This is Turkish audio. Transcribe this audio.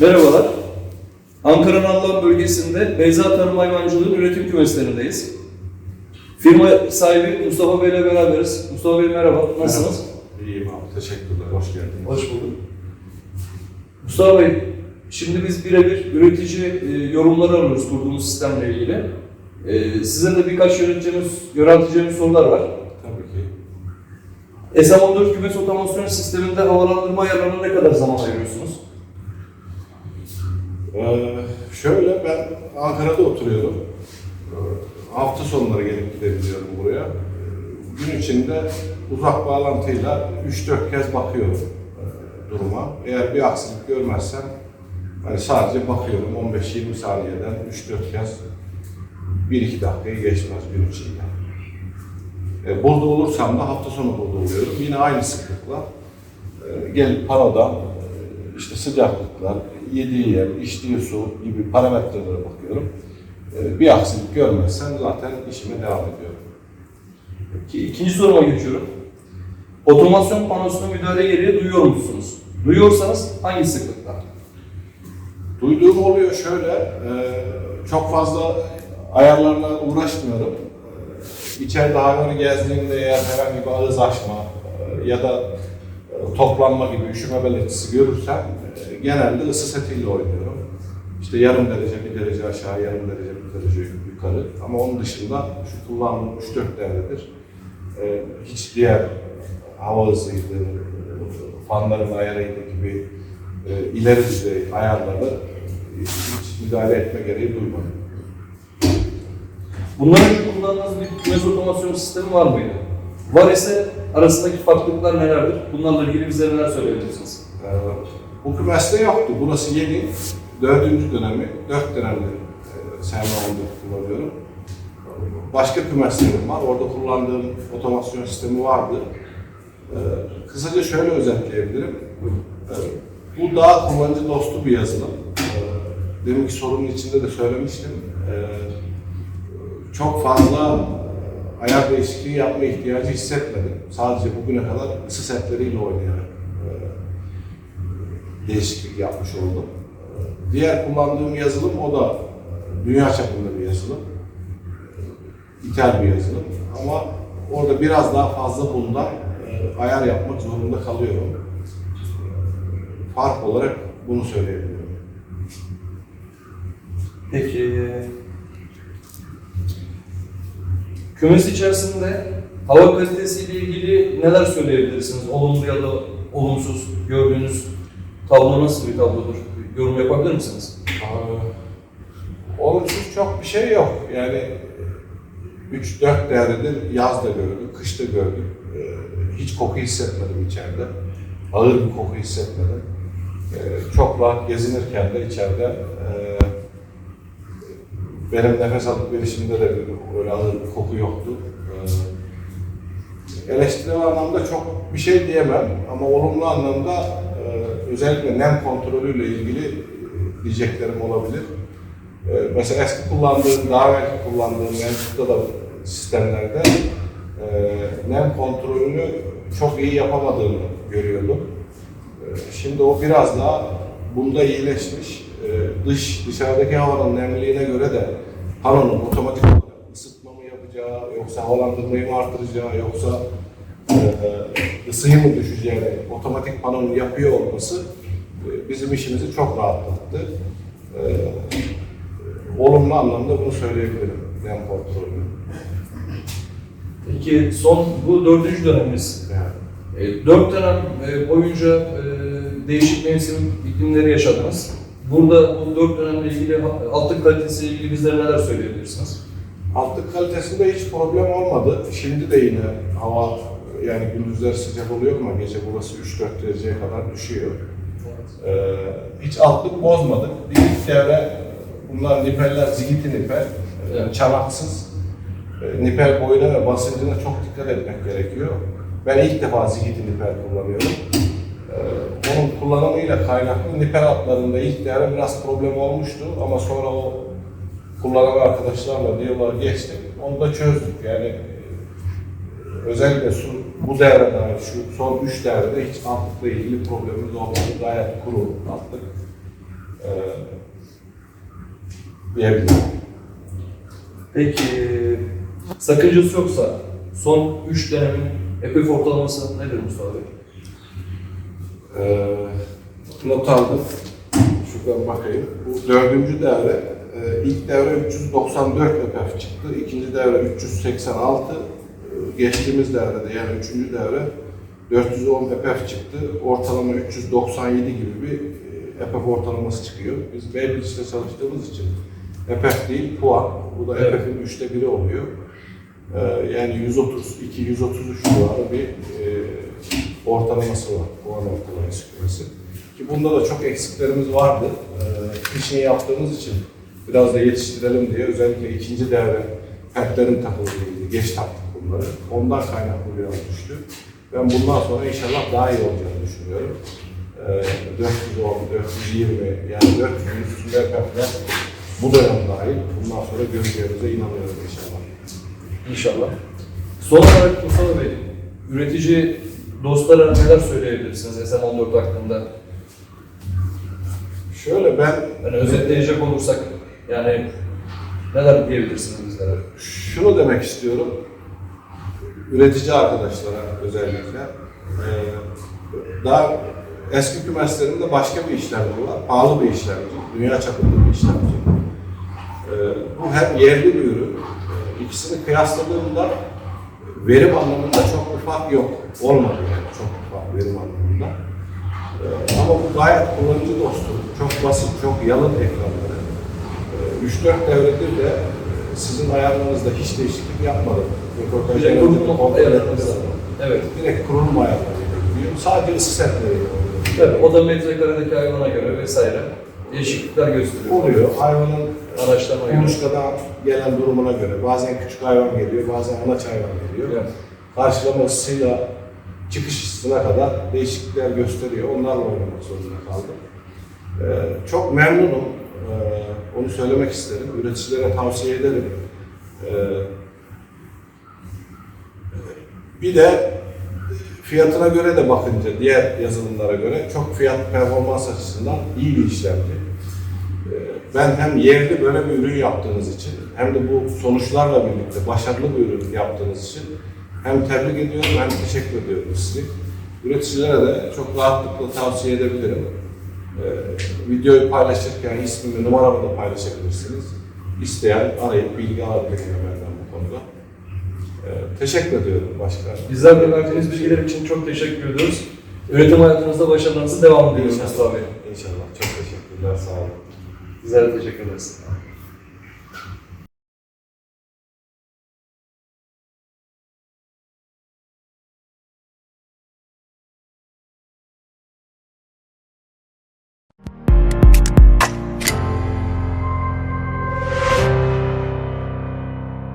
Merhabalar. Ankara Nallıhan bölgesinde Beyza Tarım Hayvancılığı'nın üretim kümeslerindeyiz. Firma sahibi Mustafa Bey ile beraberiz. Mustafa Bey merhaba, nasılsınız? İyiyim abi, teşekkürler. Hoş geldiniz. Hoş bulduk. Mustafa Bey, şimdi biz birebir üretici e, yorumları alıyoruz kurduğumuz sistemle ilgili. E, sizin de birkaç yöneteceğiniz, yönelteceğiniz sorular var. Tabii ki. SM14 kümes otomasyon sisteminde havalandırma ayarlarına ne kadar zaman ayırıyorsunuz? Ee, şöyle, ben Ankara'da oturuyorum. Ee, hafta sonları gelip gidebiliyorum buraya. Ee, gün içinde uzak bağlantıyla 3-4 kez bakıyorum e, duruma. Eğer bir aksilik görmezsem hani sadece bakıyorum 15-20 saniyeden 3-4 kez 1-2 dakikayı geçmez gün içinde. E, burada olursam da hafta sonu burada oluyorum. Yine aynı sıklıkla e, gelip panodan e, işte sıcaklıklar, yediği yer, içtiği su gibi parametrelere bakıyorum. E, bir aksilik görmezsem zaten işime devam ediyorum. Ki ikinci soruma geçiyorum. Otomasyon panosuna müdahale gereği duyuyor musunuz? Duyuyorsanız hangi sıklıkta? Duyduğum oluyor şöyle, e, çok fazla ayarlarla uğraşmıyorum. E, İçeride hayvanı gezdiğimde eğer herhangi bir ağız açma e, ya da toplanma gibi üşüme belirtisi görürsem e, genelde ısı setiyle oynuyorum. İşte yarım derece, bir derece aşağı, yarım derece, bir derece yukarı. Ama onun dışında şu kullandığım 3-4 devredir. E, hiç diğer hava hızıydı, fanların ayarıydı gibi e, ileri düzey ayarları e, hiç müdahale etme gereği duymadım. Bundan önce kullandığınız bir otomasyon sistemi var mıydı? Var ise arasındaki farklılıklar nelerdir? Bunlarla ilgili bize neler söyleyebilirsiniz? Ee, Bu kümeste yoktu. Burası yeni. Dördüncü dönemi. Dört dönemdir e, Hanım'da kullanıyorum. Başka kümeslerim var. Orada kullandığım otomasyon sistemi vardı. Ee, Kısaca şöyle özetleyebilirim. Ee, Bu daha kullanıcı dostu bir yazılım. Ee, Deminki sorunun içinde de söylemiştim. Ee, Çok fazla ayar değişikliği yapma ihtiyacı hissetmedim. Sadece bugüne kadar ısı setleriyle oynayarak e, değişiklik yapmış oldum. Ee, Diğer kullandığım yazılım o da dünya çapında bir yazılım. İthal bir yazılım. Ama orada biraz daha fazla bundan e, ayar yapmak zorunda kalıyorum. Fark olarak bunu söyleyebilirim. Peki. Kümes içerisinde hava kalitesiyle ilgili neler söyleyebilirsiniz? Olumlu ya da olumsuz gördüğünüz tablo nasıl bir tablodur? Yorum yapabilir misiniz? Ee, Olumsuz çok bir şey yok. Yani 3-4 devredir yaz da gördük, kış da gördük. Ee, Hiç koku hissetmedim içeride. Ağır bir koku hissetmedim. Ee, Çok rahat gezinirken de içeride e, benim nefes alıp verişimde de bir- öyle ağır bir koku yoktu. Ee, Eleştirel anlamda çok bir şey diyemem ama olumlu anlamda e, özellikle nem kontrolüyle ilgili e, diyeceklerim olabilir. Ee, Mesela eski kullandığım, daha evvel kullandığım mevcutta da sistemlerde e, nem kontrolünü çok iyi yapamadığını görüyordum. Ee, Şimdi o biraz daha bunda iyileşmiş. Ee, Dış, dışarıdaki havanın nemliliğine göre de panonun otomatik olarak ısıtma mı yapacağı, yoksa havalandırmayı mı artıracağı, yoksa e, ısıyı mı düşeceğini otomatik panonun yapıyor olması e, bizim işimizi çok rahatlattı. Ee, olumlu anlamda bunu söyleyebilirim nem kontrolünü. Peki son bu dördüncü dönemimiz. Yani. E, Dört dönem e, boyunca e, değişik mevsim iklimleri yaşadınız. Burada bu dört dönemle ilgili altın kalitesiyle ilgili bizlere neler söyleyebilirsiniz? Altlık kalitesinde hiç problem olmadı. Şimdi de yine hava yani gündüzler sıcak oluyor ama gece burası 3-4 dereceye kadar düşüyor. Ee, hiç altlık bozmadık. Bir ilk devre bunlar nipeller zigiti niper, Evet. evet. çanaksız. Ee, niper boyuna ve basıncına çok dikkat etmek gerekiyor. Ben ilk defa zigiti niper kullanıyorum. Ee, onun kullanımıyla kaynaklı niper hatlarında ilk devre biraz problem olmuştu ama sonra o kullanan arkadaşlarla diyaloğa geçtik. Onu da çözdük. Yani e, özellikle şu, bu devrede, şu son üç devrede hiç altlıkla ilgili problemimiz olmadı. Gayet kuru altlık. e, diyebilirim. Peki sakıncası yoksa son 3 dönemin EPF ortalaması nedir Mustafa Bey? Ee, not aldım. Şuradan bakayım. Bu dördüncü devre. e, ilk devre 394 EPF çıktı. ikinci devre 386. e, Geçtiğimiz devrede yani üçüncü devre 410 EPF çıktı. Ortalama 397 gibi bir e, EPF ortalaması çıkıyor. Biz B bilinçte çalıştığımız için EPF değil puan. Bu da Evet. EPF'in üçte biri oluyor. Ee, yani 132, 133 civarı bir e, ortalaması var. Puan ortalaması süresi. Ki bunda da çok eksiklerimiz vardı. Ee, işini yaptığımız için biraz da yetiştirelim diye özellikle ikinci devre petlerin takıldığıydı. Geç taktık bunları. Ondan kaynaklı biraz düştü. Ben bundan sonra inşallah daha iyi olacağını düşünüyorum. Ee, 410, 420 yani 400'ün üstünde petler bu dönem dahil bundan sonra göreceğimize inanıyorum inşallah. İnşallah. Son olarak Mustafa Bey, üretici dostlara neler söyleyebilirsiniz SM14 hakkında? Şöyle ben Yani özetleyecek olursak yani neler diyebilirsiniz bizlere? şunu demek istiyorum. Üretici arkadaşlara özellikle. Ee, daha eski kümeslerinde başka bir işlemci var. Pahalı bir işlemci. Dünya çapında bir işlemci. Ee, bu hem yerli bir ürün. Ee, İkisini kıyasladığımda verim anlamında çok bir fark yok. Olmadı yani çok bir fark verim anlamında. Ee, ama bu gayet kullanıcı dostu. Çok basit, çok yalın ekranları. Ee, 3-4 devredir de e, sizin ayarlarınızda hiç değişiklik yapmadım. De kurulum ayarlarımız var. Evet. Direkt kurulum ayarlarıyla gidiyor. Sadece ısı oluyor. Evet, o da metrekaredeki hayvana göre vesaire değişiklikler gösteriyor. Oluyor. Hayvanın Araçlarına göre. kuluçkadan gelen durumuna göre. Bazen küçük hayvan geliyor, bazen anaç hayvan geliyor. Evet. Karşılama ısısıyla çıkış ısısına kadar değişiklikler gösteriyor. Onlarla oynamak zorunda kaldım. Ee, çok memnunum. Ee, onu söylemek isterim. Üreticilere tavsiye ederim. Ee, bir de fiyatına göre de bakınca diğer yazılımlara göre çok fiyat performans açısından iyi bir işlemci. Ee, Ben hem yerli böyle bir ürün yaptığınız için hem de bu sonuçlarla birlikte başarılı bir ürün yaptığınız için hem tebrik ediyorum hem teşekkür ediyorum sizi. Üreticilere de çok rahatlıkla tavsiye edebilirim. Ee, videoyu paylaşırken ismimi, numaramı da paylaşabilirsiniz. İsteyen arayıp bilgi alabilir benden bu konuda. Ee, teşekkür ediyorum başka. Bizler de verdiğiniz bilgiler için çok teşekkür ediyoruz. Üretim hayatınızda başarılarınızı devam ediyoruz Mustafa Bey. İnşallah. Çok teşekkürler. Sağ olun. Bizler de teşekkür ederiz.